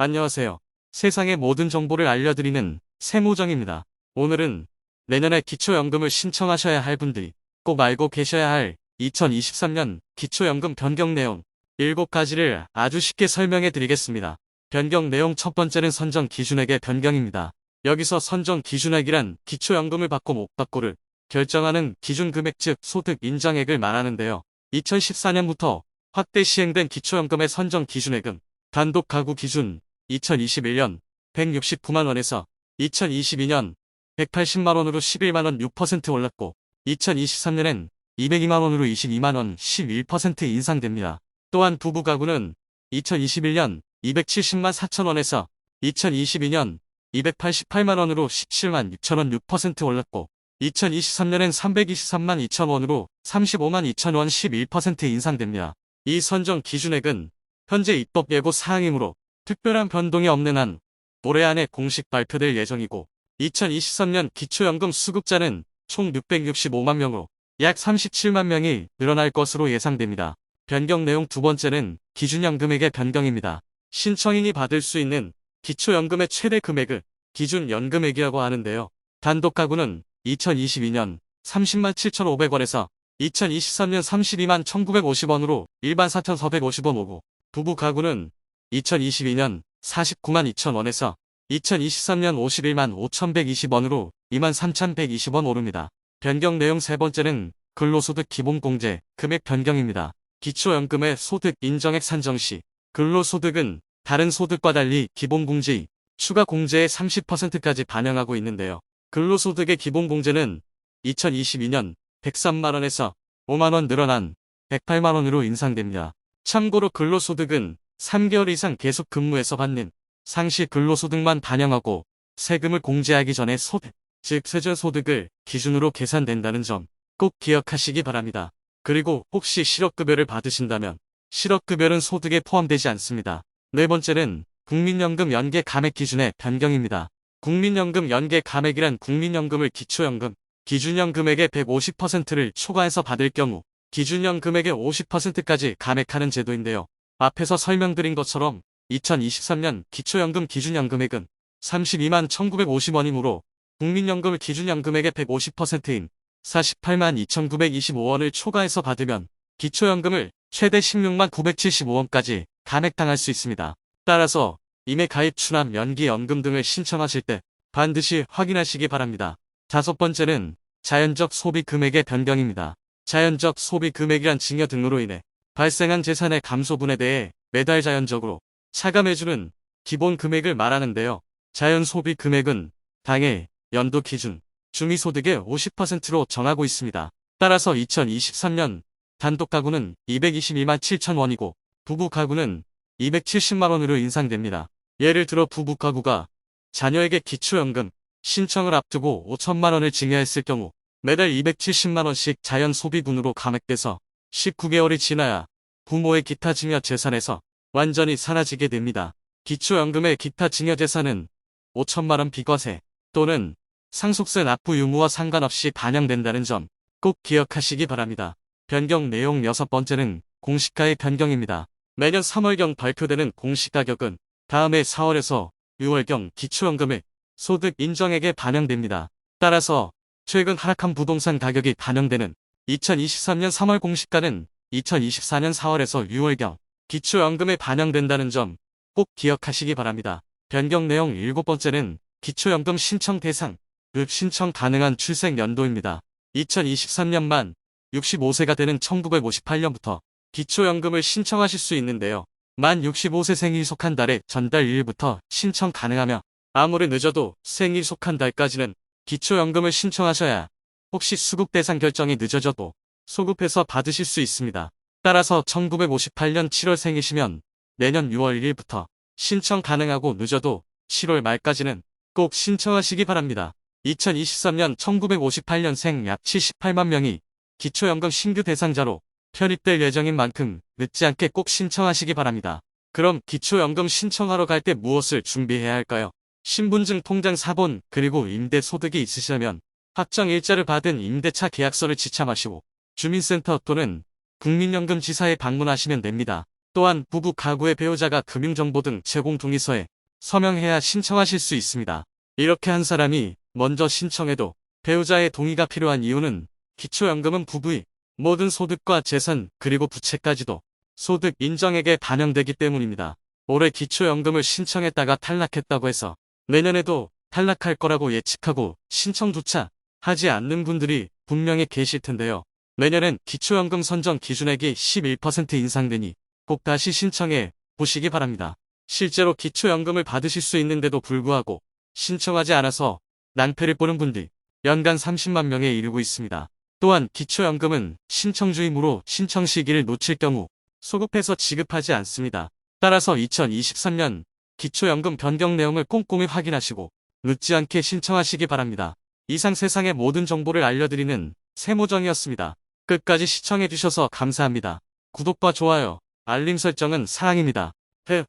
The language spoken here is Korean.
안녕하세요. 세상의 모든 정보를 알려드리는 세모정입니다. 오늘은 내년에 기초연금을 신청하셔야 할 분들이 꼭 알고 계셔야 할 2023년 기초연금 변경 내용 7가지를 아주 쉽게 설명해 드리겠습니다. 변경 내용 첫 번째는 선정 기준액의 변경입니다. 여기서 선정 기준액이란 기초연금을 받고 못 받고를 결정하는 기준 금액 즉 소득 인정액을 말하는데요. 2014년부터 확대 시행된 기초연금의 선정 기준액은 단독 가구 기준 2021년 169만원에서 2022년 180만원으로 11만원 6% 올랐고 2023년엔 202만원으로 22만원 11% 인상됩니다. 또한 부부 가구는 2021년 270만 4천원에서 2022년 288만원으로 17만 6천원 6% 올랐고 2023년엔 323만 2천원으로 35만 2천원 11% 인상됩니다. 이 선정 기준액은 현재 입법 예고 사항이므로 특별한 변동이 없는 한 올해 안에 공식 발표될 예정이고 2023년 기초연금 수급자는 총 665만 명으로 약 37만 명이 늘어날 것으로 예상됩니다. 변경 내용 두 번째는 기준연금액의 변경입니다. 신청인이 받을 수 있는 기초연금의 최대 금액을 기준연금액이라고 하는데요. 단독 가구는 2022년 30만 7,500원에서 2023년 32만 1,950원으로 일반 4,450원 오고 부부 가구는 2022년 49만 2천원에서 2023년 51만 5,120원으로 2만 3,120원 오릅니다. 변경 내용 세 번째는 근로소득 기본공제 금액 변경입니다. 기초연금의 소득 인정액 산정 시 근로소득은 다른 소득과 달리 기본공제, 추가 공제의 30%까지 반영하고 있는데요. 근로소득의 기본공제는 2022년 103만원에서 5만원 늘어난 108만원으로 인상됩니다. 참고로 근로소득은 3개월 이상 계속 근무해서 받는 상시 근로소득만 반영하고 세금을 공제하기 전에 소득, 즉 세전소득을 기준으로 계산된다는 점 꼭 기억하시기 바랍니다. 그리고 혹시 실업급여를 받으신다면 실업급여는 소득에 포함되지 않습니다. 네 번째는 국민연금 연계 감액 기준의 변경입니다. 국민연금 연계 감액이란 국민연금을 기초연금, 기준연 금액의 150%를 초과해서 받을 경우 기준연 금액의 50%까지 감액하는 제도인데요. 앞에서 설명드린 것처럼 2023년 기초연금 기준연 금액은 32만 1950원이므로 국민연금 기준연 금액의 150%인 48만 2925원을 초과해서 받으면 기초연금을 최대 16만 975원까지 감액당할 수 있습니다. 따라서 임해 가입 추남 연기 연금 등을 신청하실 때 반드시 확인하시기 바랍니다. 다섯 번째는 자연적 소비 금액의 변경입니다. 자연적 소비 금액이란 증여 등으로 인해 발생한 재산의 감소분에 대해 매달 자연적으로 차감해주는 기본 금액을 말하는데요. 자연 소비 금액은 당해, 연도 기준, 중위소득의 50%로 정하고 있습니다. 따라서 2023년 단독 가구는 222만 7천 원이고 부부 가구는 270만 원으로 인상됩니다. 예를 들어 부부 가구가 자녀에게 기초연금 신청을 앞두고 5천만 원을 증여했을 경우 매달 270만 원씩 자연 소비분으로 감액돼서 19개월이 지나야 부모의 기타 증여 재산에서 완전히 사라지게 됩니다. 기초연금의 기타 증여 재산은 5천만 원 비과세 또는 상속세 납부 유무와 상관없이 반영된다는 점 꼭 기억하시기 바랍니다. 변경 내용 여섯 번째는 공시가의 변경입니다. 매년 3월경 발표되는 공시가격은 다음해 4월에서 6월경 기초연금의 소득 인정액에 반영됩니다. 따라서 최근 하락한 부동산 가격이 반영되는 2023년 3월 공시가는 2024년 4월에서 6월경 기초연금에 반영된다는 점 꼭 기억하시기 바랍니다. 변경 내용 일곱 번째는 기초연금 신청 대상, 읍 신청 가능한 출생 연도입니다. 2023년만 65세가 되는 1958년부터 기초연금을 신청하실 수 있는데요. 만 65세 생일 속한 달에 전달 1일부터 신청 가능하며 아무리 늦어도 생일 속한 달까지는 기초연금을 신청하셔야 혹시 수급 대상 결정이 늦어져도 소급해서 받으실 수 있습니다. 따라서 1958년 7월 생이시면 내년 6월 1일부터 신청 가능하고 늦어도 7월 말까지는 꼭 신청하시기 바랍니다. 2023년 1958년생 약 78만 명이 기초연금 신규 대상자로 편입될 예정인 만큼 늦지 않게 꼭 신청하시기 바랍니다. 그럼 기초연금 신청하러 갈 때 무엇을 준비해야 할까요? 신분증 통장 사본 그리고 임대 소득이 있으시다면 확정 일자를 받은 임대차 계약서를 지참하시고 주민센터 또는 국민연금 지사에 방문하시면 됩니다. 또한 부부 가구의 배우자가 금융정보 등 제공 동의서에 서명해야 신청하실 수 있습니다. 이렇게 한 사람이 먼저 신청해도 배우자의 동의가 필요한 이유는 기초연금은 부부의 모든 소득과 재산 그리고 부채까지도 소득 인정액에 반영되기 때문입니다. 올해 기초연금을 신청했다가 탈락했다고 해서 내년에도 탈락할 거라고 예측하고 신청조차 하지 않는 분들이 분명히 계실 텐데요. 내년엔 기초연금 선정 기준액이 11% 인상되니 꼭 다시 신청해 보시기 바랍니다. 실제로 기초연금을 받으실 수 있는데도 불구하고 신청하지 않아서 낭패를 보는 분들이 연간 30만 명에 이르고 있습니다. 또한 기초연금은 신청주의무로 신청 시기를 놓칠 경우 소급해서 지급하지 않습니다. 따라서 2023년 기초연금 변경 내용을 꼼꼼히 확인하시고 늦지 않게 신청하시기 바랍니다. 이상 세상의 모든 정보를 알려드리는 세모정이었습니다. 끝까지 시청해주셔서 감사합니다. 구독과 좋아요, 알림 설정은 사랑입니다. 흑.